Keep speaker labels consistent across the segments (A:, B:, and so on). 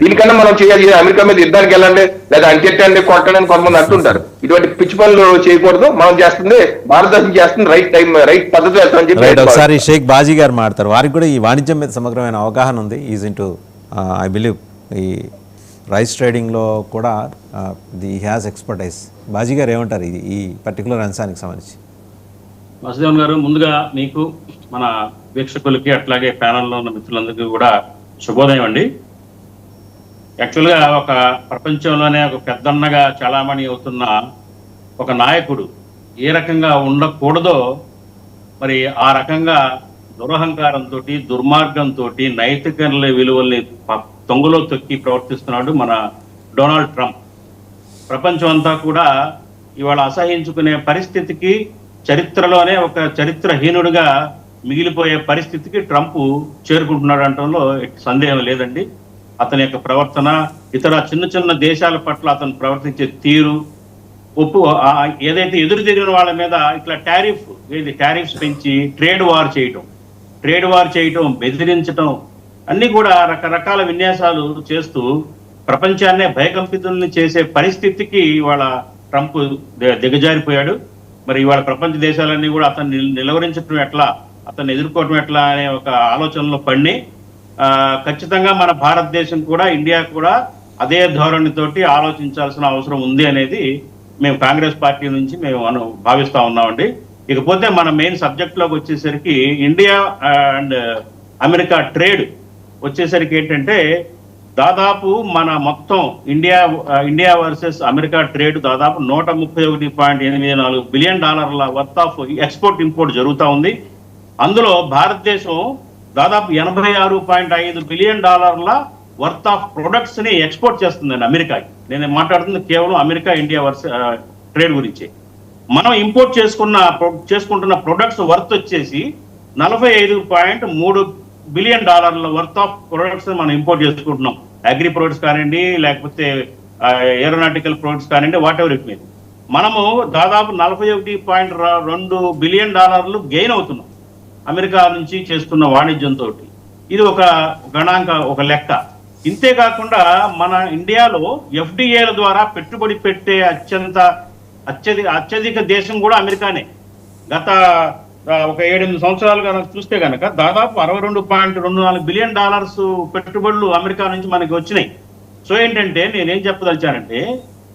A: దీనికన్నా మనం చేయాలి అమెరికా మీద యుద్ధానికి వెళ్ళండి లేదా అంకెట్టండి కొట్టండి అని కొంతమంది అంటుంటారు. ఇటువంటి పిచ్చి పనులు చేయకూడదు. మనం చేస్తుంది భారతదేశం చేస్తుంది రైట్ టైం రైట్ పద్ధతి వెళ్తామని చెప్పి
B: ఒకసారి షేక్ బాజీ గారు మాడతారు వారికి కూడా ఈ వాణిజ్యం మీద సమగ్రమైన అవగాహన ఉంది. Is in to I believe ఈ రైస్ ట్రేడింగ్లో కూడా ది హ్యాస్ ఎక్స్పర్టైజ్ బాజీ గారు ఏమంటారు ఇది ఈ పర్టికులర్ అంశానికి సంబంధించి?
C: వాసుదేవన్ గారు ముందుగా మీకు మన వీక్షకులకి అట్లాగే ప్యానల్లో ఉన్న మిత్రులందరికీ కూడా శుభోదయం అండి. యాక్చువల్గా ఒక ప్రపంచంలోనే ఒక పెద్దన్నగా చలామణి అవుతున్న ఒక నాయకుడు ఏ రకంగా ఉండకూడదో మరి ఆ రకంగా దురహంకారంతో దుర్మార్గంతో నైతిక విలువల్ని తొంగలో తొక్కి ప్రవర్తిస్తున్నాడు మన డొనాల్డ్ ట్రంప్. ప్రపంచం అంతా కూడా ఇవాళ అసహించుకునే పరిస్థితికి చరిత్రలోనే ఒక చరిత్రహీనుడిగా మిగిలిపోయే పరిస్థితికి ట్రంప్ చేరుకుంటున్నాడు అనటంలో సందేహం లేదండి. అతని యొక్క ప్రవర్తన ఇతర చిన్న చిన్న దేశాల పట్ల అతను ప్రవర్తించే తీరు ఒప్పు ఏదైతే ఎదురు తిరిగిన వాళ్ళ మీద ఇట్లా టారిఫ్ ఏది టారిఫ్స్ పెంచి ట్రేడ్ వార్ చేయటం. ట్రేడ్ వార్ చేయటం బెదిరించటం అన్ని కూడా రకరకాల విన్యాసాలు చేస్తూ ప్రపంచాన్నే భయకంపితుల్ని చేసే పరిస్థితికి ఇవాళ ట్రంప్ దిగజారిపోయాడు. మరి ఇవాళ ప్రపంచ దేశాలన్నీ కూడా అతన్ని నిల్- నిలవరించడం ఎట్లా అతన్ని ఎదుర్కోవటం ఎట్లా అనే ఒక ఆలోచనలో పడి ఖచ్చితంగా మన భారతదేశం కూడా ఇండియా కూడా అదే ధోరణితోటి ఆలోచించాల్సిన అవసరం ఉంది అనేది మేము కాంగ్రెస్ పార్టీ నుంచి మేము అను భావిస్తా ఉన్నామండి. ఇకపోతే మన మెయిన్ సబ్జెక్ట్లోకి వచ్చేసరికి ఇండియా అండ్ అమెరికా ట్రేడ్ వచ్చేసరికి ఏంటంటే దాదాపు మన మొత్తం India India versus America trade దాదాపు నూట ముప్పై ఒకటి పాయింట్ ఎనిమిది నాలుగు బిలియన్ డాలర్ల వర్త్ ఆఫ్ ఎక్స్పోర్ట్ ఇంపోర్ట్ జరుగుతూ ఉంది. అందులో భారతదేశం దాదాపు ఎనభై ఆరు పాయింట్ ఐదు బిలియన్ డాలర్ల వర్త్ ఆఫ్ ప్రొడక్ట్స్ని ఎక్స్పోర్ట్ చేస్తుందండి అమెరికాకి. నేను మాట్లాడుతుంది కేవలం అమెరికా ఇండియా వర్స్ ట్రేడ్ గురించి. మనం ఇంపోర్ట్ చేసుకున్న ప్రొ- చేసుకుంటున్న ప్రొడక్ట్స్ వర్త్ వచ్చేసి నలభై ఐదు పాయింట్ మూడు బిలియన్ డాలర్ల వర్త్ ఆఫ్ ప్రొడక్ట్స్ మనం ఇంపోర్ట్ చేసుకుంటున్నాం. అగ్రి ప్రొడక్ట్స్ కానివ్వండి లేకపోతే ఏరోనాటికల్ ప్రొడక్ట్స్ కానివ్వండి వాట్ ఎవర్ ఇట్ మీద మనము దాదాపు నలభై ఒకటి పాయింట్ రెండు బిలియన్ డాలర్లు గెయిన్ అవుతున్నాం. అమెరికా నుంచి చేస్తున్న వాణిజ్యంతో ఇది ఒక గణాంక ఒక లెక్క. ఇంతేకాకుండా మన ఇండియాలో ఎఫ్డిఏల ద్వారా పెట్టుబడి పెట్టే అత్యంత అత్యధిక అత్యధిక దేశం కూడా అమెరికానే. గత ఒక ఏడెనిమిది సంవత్సరాలు కనుక చూస్తే కనుక దాదాపు అరవై రెండు పాయింట్ రెండు నాలుగు బిలియన్ డాలర్స్ పెట్టుబడులు అమెరికా నుంచి మనకి వచ్చినాయి. సో ఏంటంటే నేనేం చెప్పదలిచానంటే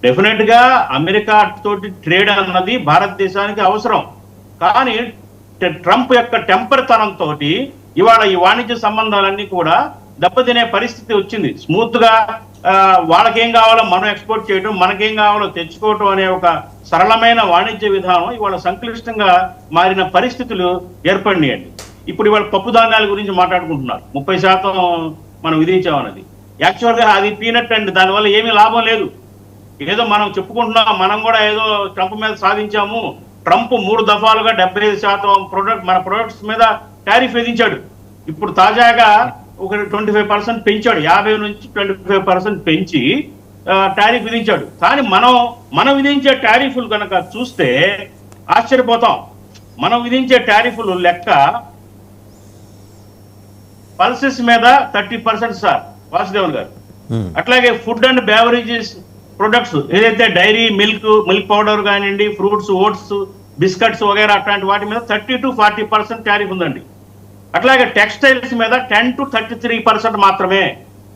C: డెఫినెట్గా అమెరికా తోటి ట్రేడ్ అన్నది భారతదేశానికి అవసరం. కానీ ట్రంప్ యొక్క టెంపర్ తనంతో ఇవాళ ఈ వాణిజ్య సంబంధాలన్నీ కూడా దెబ్బతినే పరిస్థితి వచ్చింది. స్మూత్గా వాళ్ళకేం కావాలో మనం ఎక్స్పోర్ట్ చేయడం మనకేం కావాలో తెచ్చుకోవటం అనే ఒక సరళమైన వాణిజ్య విధానం ఇవాళ సంక్లిష్టంగా మారిన పరిస్థితులు ఏర్పడినాయండి. ఇప్పుడు ఇవాళ పప్పు ధాన్యాల గురించి మాట్లాడుకుంటున్నారు. ముప్పై శాతం మనం విధించామన్నది. యాక్చువల్గా అది పీనట్ అండి దానివల్ల ఏమీ లాభం లేదు. ఏదో మనం చెప్పుకుంటున్నాం మనం కూడా ఏదో ట్రంప్ మీద సాధించాము ట్రంప్ మూడు దఫాలుగా డెబ్బై ఐదు శాతం ప్రొడక్ట్ మన ప్రొడక్ట్స్ మీద టారిఫ్ విధించాడు. ఇప్పుడు తాజాగా ఒక ట్వంటీ ఫైవ్ పర్సెంట్ పెంచాడు. యాభై నుంచి ట్వంటీ ఫైవ్ పర్సెంట్ పెంచి టారిఫ్ విధించాడు. కానీ మనం మనం విధించే టారిఫ్లు కనుక చూస్తే ఆశ్చర్యపోతాం. మనం విధించే టారిఫ్లు లెక్క పల్సెస్ మీద థర్టీ పర్సెంట్ సార్ వాసుదేవన్ గారు.
B: Hmm.
C: అట్లాగే ఫుడ్ అండ్ బేవరేజెస్ ప్రొడక్ట్స్ ఏదైతే డైరీ మిల్క్ మిల్క్ పౌడర్ కానివ్వండి ఫ్రూట్స్ ఓట్స్ బిస్కెట్స్ వగైరా అట్లాంటి వాటి మీద thirty to forty percent tariff ఉందండి. అట్లాగే టెక్స్టైల్స్ మీద ten to thirty three percent మాత్రమే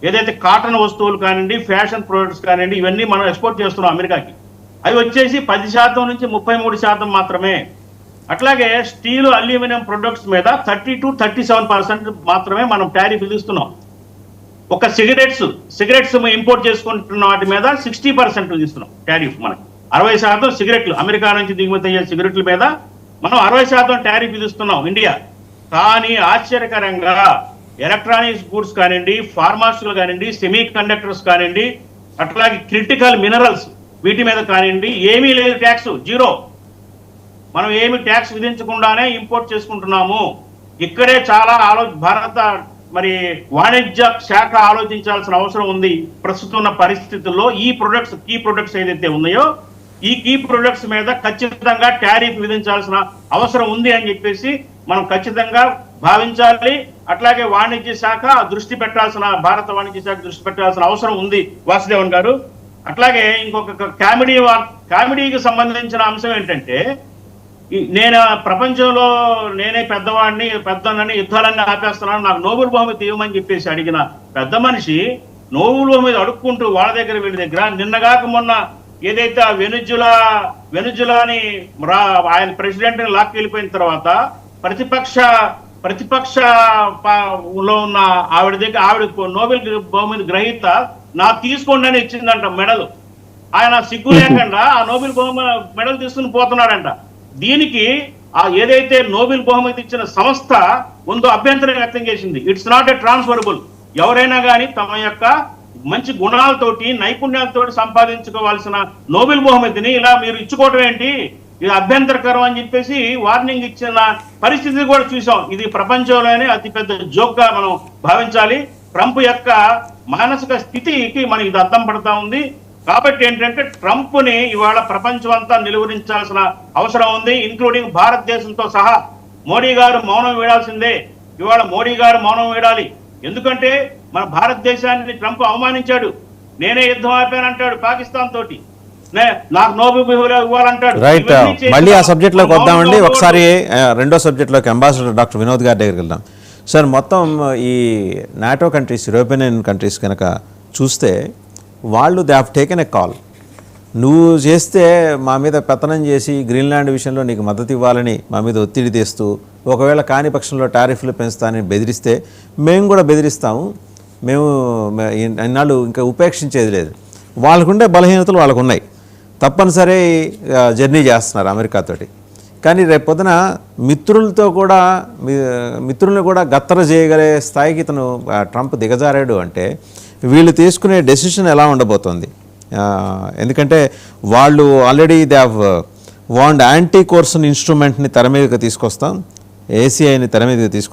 C: ఏదైతే కాటన్ వస్తువులు కానివ్వండి ఫ్యాషన్ ప్రొడక్ట్స్ కానివ్వండి ఇవన్నీ మనం ఎక్స్పోర్ట్ చేస్తున్నాం అమెరికాకి. అవి వచ్చేసి పది శాతం నుంచి ముప్పై మూడు శాతం మాత్రమే. అట్లాగే స్టీల్ అల్యూమినియం ప్రొడక్ట్స్ మీద thirty to thirty seven percent మాత్రమే మనం ట్యారిఫ్ విధిస్తున్నాం. ఒక సిగరెట్స్ సిగరెట్స్ ఇంపోర్ట్ చేసుకుంటున్న వాటి మీద సిక్స్టీ పర్సెంట్ ఇస్తున్నాం టారిఫ్ మనకి. అరవై శాతం సిగరెట్లు అమెరికా నుంచి దిగుమతి అయ్యే సిగరెట్ల మీద మనం అరవై శాతం టారిఫ్ విధిస్తున్నాం ఇండియా. కానీ ఆశ్చర్యకరంగా ఎలక్ట్రానిక్స్ గూడ్స్ కానివ్వండి ఫార్మాసిటికల్ కానివ్వండి సెమీ కండక్టర్స్ కానివ్వండి అట్లాగే క్రిటికల్ మినరల్స్ వీటి మీద కానివ్వండి ఏమీ లేదు ట్యాక్స్ జీరో. మనం ఏమి ట్యాక్స్ విధించకుండానే ఇంపోర్ట్ చేసుకుంటున్నాము. ఇక్కడే చాలా ఆలో భారత మరి వాణిజ్య శాఖ ఆలోచించాల్సిన అవసరం ఉంది. ప్రస్తుతం ఉన్న పరిస్థితుల్లో ఈ ప్రొడక్ట్స్ కీ ప్రొడక్ట్స్ ఏదైతే ఉన్నాయో ఈ కీ ప్రొడక్ట్స్ మీద ఖచ్చితంగా టారిఫ్ విధించాల్సిన అవసరం ఉంది అని చెప్పేసి మనం ఖచ్చితంగా భావించాలి. అట్లాగే వాణిజ్య శాఖ దృష్టి పెట్టాల్సిన భారత వాణిజ్య శాఖ దృష్టి పెట్టాల్సిన అవసరం ఉంది వాసుదేవన్ గారు. అట్లాగే ఇంకొక కామెడీ కామెడీకి సంబంధించిన అంశం ఏంటంటే నేను ప్రపంచంలో నేనే పెద్దవాడిని పెద్దనని యుద్ధాలన్నీ ఆపేస్తున్నాను నాకు నోబుల్ బహుమతి ఇవ్వమని చెప్పేసి అడిగిన పెద్ద మనిషి నోబుల్ బహుమతి అడుక్కుంటూ వాళ్ళ దగ్గర వీళ్ళ దగ్గర. నిన్నగాక మొన్న ఏదైతే ఆ వెనుజులా వెనుజులాని ఆయన ప్రెసిడెంట్ లాక్కి వెళ్ళిపోయిన తర్వాత ప్రతిపక్ష ప్రతిపక్ష లో ఉన్న ఆవిడ దగ్గర ఆవిడ నోబెల్ బహుమతి గ్రహీత నాకు తీసుకోండి అని ఇచ్చిందంట మెడల్. ఆయన సిగ్గు లేకుండా ఆ నోబెల్ బహుమతి మెడల్ తీసుకుని పోతున్నాడంట. దీనికి ఆ ఏదైతే నోబెల్ బహుమతి ఇచ్చిన సంస్థ ఉందో అభ్యంతరం వ్యక్తం చేసింది. ఇట్స్ నాట్ ఎ ట్రాన్స్ఫరబుల్ ఎవరైనా కానీ తమ యొక్క మంచి గుణాలతోటి నైపుణ్యాలతోటి సంపాదించుకోవాల్సిన నోబెల్ బహుమతిని ఇలా మీరు ఇచ్చుకోవటం ఏంటి? ఇది అభ్యంతరకరం అని చెప్పేసి వార్నింగ్ ఇచ్చిన పరిస్థితి కూడా చూసాం. ఇది ప్రపంచంలోనే అతిపెద్ద జోక్గా మనం భావించాలి. ట్రంప్ యొక్క మానసిక స్థితికి మనకి ఇది అర్థం పడతా ఉంది. కాబట్టి ఏంటంటే ట్రంప్ని ఇవాళ ప్రపంచం అంతా నిలువరించాల్సిన అవసరం ఉంది ఇంక్లూడింగ్ భారతదేశంతో సహా. మోడీ గారు మౌనం వీడాల్సిందే. ఇవాళ మోడీ గారు మౌనం వీడాలి. ఎందుకంటే మన భారతదేశాన్ని ట్రంప్ అవమానించాడు. నేనే యుద్ధం ఆపానంటాడు పాకిస్తాన్ తోటి. నాకు నోబెల్ ఇవ్వాలంటాడు.
B: రైట్
C: చేసిన
B: మళ్ళీ ఆ సబ్జెక్ట్లోకి
C: మౌనం
B: వద్దామండి. ఒకసారి రెండో సబ్జెక్ట్లోకి అంబాసిడర్ డాక్టర్ వినోద్ గారి దగ్గరికి వెళ్దాం. సార్ మొత్తం ఈ నాటో కంట్రీస్ యూరోపియన్ కంట్రీస్ కనుక చూస్తే వాళ్ళు they have taken a call నువ్వు చేస్తే మా మీద పెత్తనం చేసి గ్రీన్లాండ్ విషయంలో నీకు మద్దతు ఇవ్వాలని మా మీద ఒత్తిడి తెస్తూ ఒకవేళ కాని పక్షంలో టారిఫ్లు పెంచుతానని బెదిరిస్తే మేము కూడా బెదిరిస్తాము. మేము అన్నాళ్ళు ఇన్నాళ్ళు ఇంకా ఉపేక్షించేది లేదు. వాళ్ళకుండే బలహీనతలు వాళ్ళకు ఉన్నాయి తప్పనిసరి జర్నీ చేస్తున్నారు అమెరికాతోటి కానీ రేపు పొద్దున మిత్రులతో కూడా మిత్రులను మిత్రుల్ని కూడా గత్తర చేయగలిగే స్థాయికి ఇతను ట్రంప్ దిగజారాడు అంటే వీళ్ళు తీసుకునే డెసిషన్ ఎలా ఉండబోతోంది? ఎందుకంటే వాళ్ళు already they have warned anti coercion ఇన్స్ట్రుమెంట్ని తెర మీదకి తీసుకొస్తాం ఏసీఐని తెర మీదకి తీసుకు